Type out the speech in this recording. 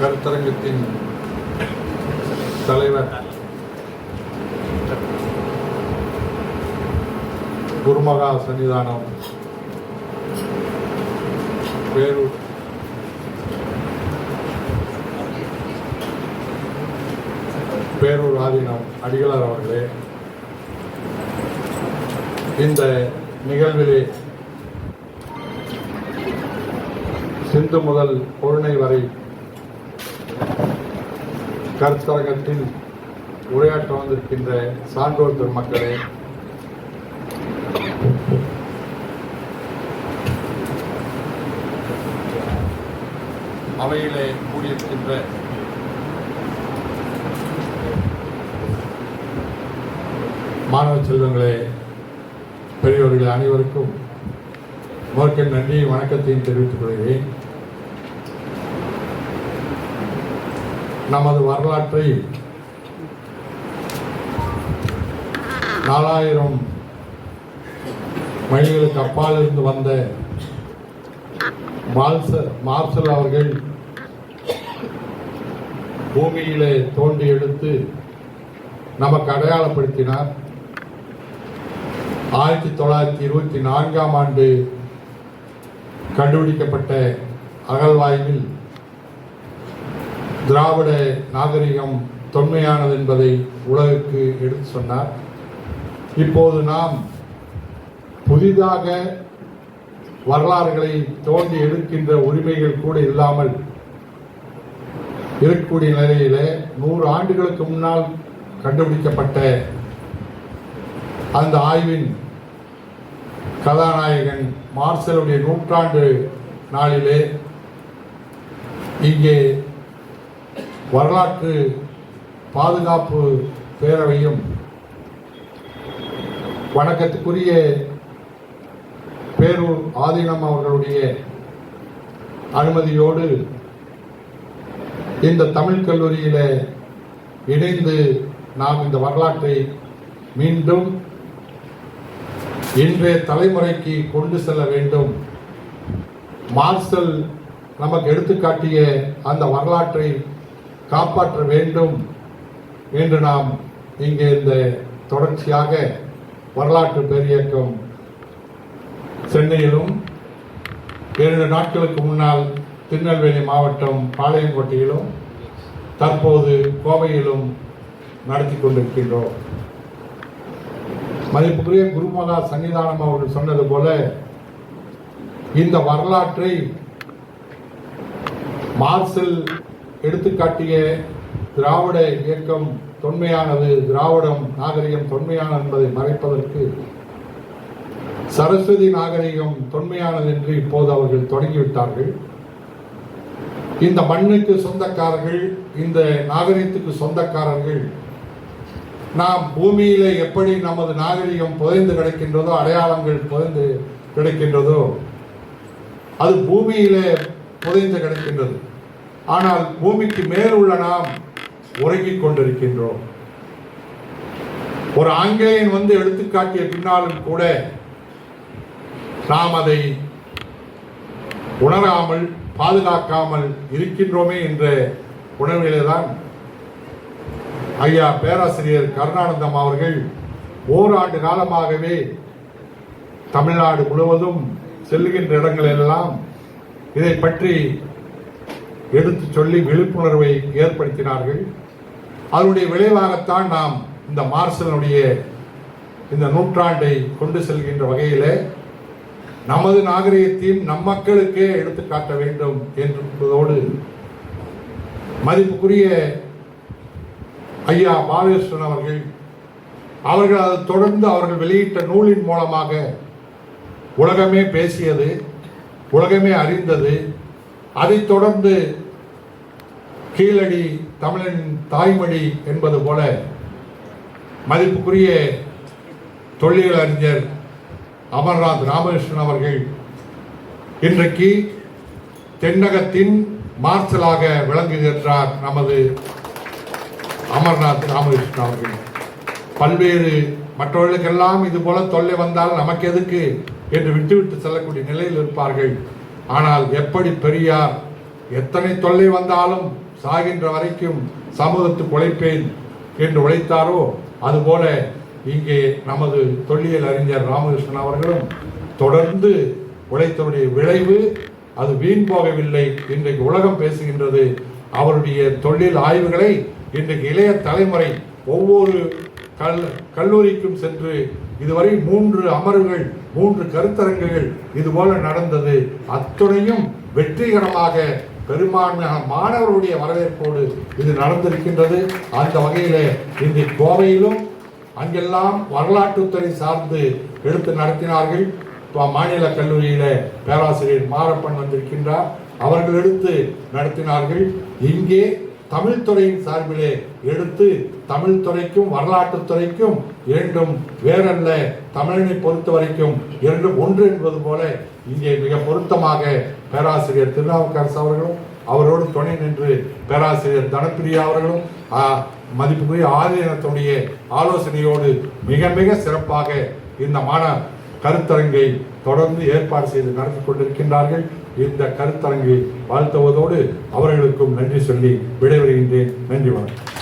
கருத்தரங்கத்தின் தலைவர் குருமகா சன்னிதானம் பேரூர். பேரூர் ஆதீனம் அடிகளார் அவர்களே இந்த நிகழ்விலே சிந்து முதல் பொருணை வரை கருத்தரங்கத்தில் உரையாற்ற வந்திருக்கின்ற சான்றோர் பெருமக்களே. அவையிலே கூடியிருக்கின்ற மாணவ செல்வங்களே பெரியவர்கள் அனைவருக்கும் முதற்கண் நன்றி வணக்கத்தையும் தெரிவித்துக் கொள்கிறேன். நமது வரலாற்றை நாலாயிரம் மைல்களுக்கு அப்பால் இருந்து வந்த மால்சர் மார்சல் அவர்கள் பூமியிலே தோண்டி எடுத்து நமக்கு அடையாளப்படுத்தினார். ஆயிரத்தி தொள்ளாயிரத்தி இருபத்தி நான்காம் ஆண்டு கண்டுபிடிக்கப்பட்ட அகழ்வாய்வில் திராவிட நாகரிகம் தொன்மையானது என்பதை உலகுக்கு எடுத்து சொன்னார். இப்போது நாம் புதிதாக வரலாறுகளை தோண்டி எடுக்கின்ற உரிமைகள் கூட இல்லாமல் இருக்கக்கூடிய நிலையிலே நூறு ஆண்டுகளுக்கு முன்னால் கண்டுபிடிக்கப்பட்ட அந்த ஆய்வின் கதாநாயகன் மார்சலுடைய நூற்றாண்டு நாளிலே இங்கே வரலாற்று பாதுகாப்பு பேரவையும் வணக்கத்துக்குரிய பேரூர் ஆதீனம் அவர்களுடைய அனுமதியோடு இந்த தமிழ் கல்லூரியில் இணைந்து நாம் இந்த வரலாற்றை மீண்டும் இன்றைய தலைமுறைக்கு கொண்டு செல்ல வேண்டும். மார்சல் நமக்கு எடுத்துக்காட்டிய அந்த வரலாற்றை காப்பாற்ற வேண்டும் என்று நாம் இங்கே இந்த தொடர்ச்சியாக வரலாற்று பேரியக்கம் சென்னையிலும் இரண்டு நாட்களுக்கு முன்னால் திருநெல்வேலி மாவட்டம் பாளையங்கோட்டையிலும் தற்போது கோவையிலும் நடத்தி கொண்டிருக்கின்றோம். மதிப்புக்குரிய குருமகா சன்னிதானம் அவர்கள் சொன்னது போல இந்த வரலாற்றை மார்சல் எடுத்துக்காட்டிய திராவிட இயக்கம் தொன்மையானது திராவிடம் நாகரிகம் தொன்மையானது என்பதை மறைப்பதற்கு சரஸ்வதி நாகரிகம் தொன்மையானது என்று இப்போது அவர்கள் தொடங்கிவிட்டார்கள். இந்த மண்ணுக்கு சொந்தக்காரர்கள் இந்த நாகரிகத்துக்கு சொந்தக்காரர்கள் நாம் பூமியில எப்படி நமது நாகரிகம் புதைந்து கிடக்கின்றதோ அடையாளங்கள் புதைந்து கிடக்கின்றதோ அது பூமியிலே புதைந்து கிடக்கின்றது. ஆனால் பூமிக்கு மேல் உள்ள நாம் உறங்கிக் கொண்டிருக்கின்றோம். ஒரு ஆங்கிலேயன் வந்து எடுத்துக்காட்டிய பின்னாலும் கூட நாம் அதை உணராமல் பாதுகாக்காமல் இருக்கின்றோமே என்ற உணர்விலே தான் ஐயா பேராசிரியர் கருணானந்தம் அவர்கள் ஓராண்டு காலமாகவே தமிழ்நாடு முழுவதும் செல்லுகின்ற இடங்களெல்லாம் இதை பற்றி எடுத்து சொல்லி விழிப்புணர்வை ஏற்படுத்தினார்கள். அதனுடைய விளைவாகத்தான் நாம் இந்த மார்சலனுடைய இந்த நூற்றாண்டை கொண்டு செல்கின்ற வகையில் நமது நாகரிகத்தையும் நம் மக்களுக்கே எடுத்து காட்ட வேண்டும் என்பதோடு மதிப்புக்குரிய ஐயா பாலகிருஷ்ணன் அவர்கள் அவர்கள் அதை தொடர்ந்து அவர்கள் வெளியிட்ட நூலின் மூலமாக உலகமே பேசியது உலகமே அறிந்தது அதைத் தொடர்ந்து கீழடி தமிழன் தாய்மொழி என்பது போல மதிப்புக்குரிய தொல்லியல் அறிஞர் அமர்நாத் ராமகிருஷ்ணன் அவர்கள் இன்றைக்கு தென்னகத்தின் மார்சலாக விளங்குகின்றார் நமது அமர்நாத் ராமகிருஷ்ணன் அவர்கள். பல்வேறு மற்றவர்களுக்கெல்லாம் இது போல தொல்லை வந்தால் நமக்கு எதுக்கு என்று விட்டுவிட்டு செல்லக்கூடிய நிலையில் இருப்பார்கள். ஆனால் எப்படி பெரியார் எத்தனை தொல்லை வந்தாலும் சாகின்ற வரைக்கும் சமூகத்துக்கு உழைப்பேன் என்று உழைத்தாரோ அதுபோல இங்கே நமது தொல்லியல் அறிஞர் ராமகிருஷ்ணன் அவர்களும் தொடர்ந்து உழைத்தவருடைய விளைவு அது வீண் போகவில்லை. இன்றைக்கு உலகம் பேசுகின்றது அவருடைய தொழில் ஆய்வுகளை இன்றைக்கு இளைய தலைமுறை ஒவ்வொரு கல் கல்லூரிக்கும் சென்று இதுவரை மூன்று அமர்வுகள் மூன்று கருத்தரங்குகள் இதுபோல நடந்தது. அத்துணையும் வெற்றிகரமாக பெரும்பான்மையான மாணவர்களுடைய வரவேற்போடு இது நடந்திருக்கின்றது. அந்த வகையில் இன்று கோவையிலும் அங்கெல்லாம் வரலாற்றுத்துறை சார்ந்து எடுத்து நடத்தினார்கள். இப்போ மாநில கல்லூரியில் பேராசிரியர் மாரப்பன் வந்திருக்கின்றார். அவர்கள் எடுத்து நடத்தினார்கள். இங்கே தமிழ் துறையின் சார்பிலே எடுத்து தமிழ் துறைக்கும் துறைக்கும் இரண்டும் வேறல்ல. தமிழனை பொறுத்த வரைக்கும் இரண்டும் ஒன்று என்பது போல இங்கே மிக பொருத்தமாக பேராசிரியர் திருநாவுக்கரசு அவர்களும் அவரோடு துணை நின்று பேராசிரியர் தனப்பிரியா அவர்களும் மதிப்புக்குரிய ஆதீனத்துடைய ஆலோசனையோடு மிக மிக சிறப்பாக இந்த மாண கருத்தரங்கை தொடர்ந்து ஏற்பாடு செய்து நடத்தி கொண்டிருக்கின்றார்கள். இந்த கருத்தரங்கை வாழ்த்துவதோடு அவர்களுக்கும் நன்றி சொல்லி விடைபெறுகின்றேன். நன்றி வணக்கம்.